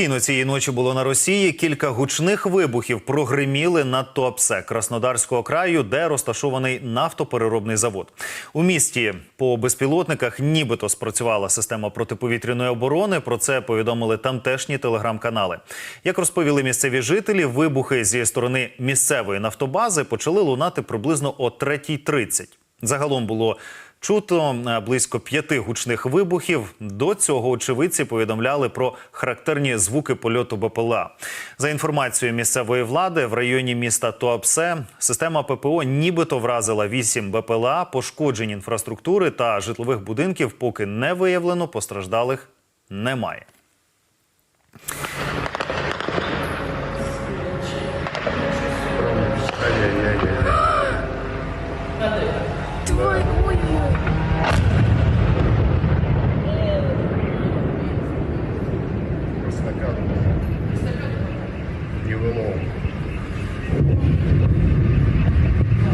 Неспокійно цієї ночі було на Росії. Кілька гучних вибухів прогриміли над Туапсе Краснодарського краю, де розташований нафтопереробний завод. У місті по безпілотниках нібито спрацювала система протиповітряної оборони. Про це повідомили тамтешні телеграм-канали. Як розповіли місцеві жителі, вибухи зі сторони місцевої нафтобази почали лунати приблизно о 3.30. Загалом було Чуто е, близько п'яти гучних вибухів. До цього очевидці повідомляли про характерні звуки польоту БПЛА. За інформацією місцевої влади, в районі міста Туапсе система ППО нібито вразила вісім БПЛА, пошкоджень інфраструктури та житлових будинків, поки не виявлено постраждалих немає. đồng hồ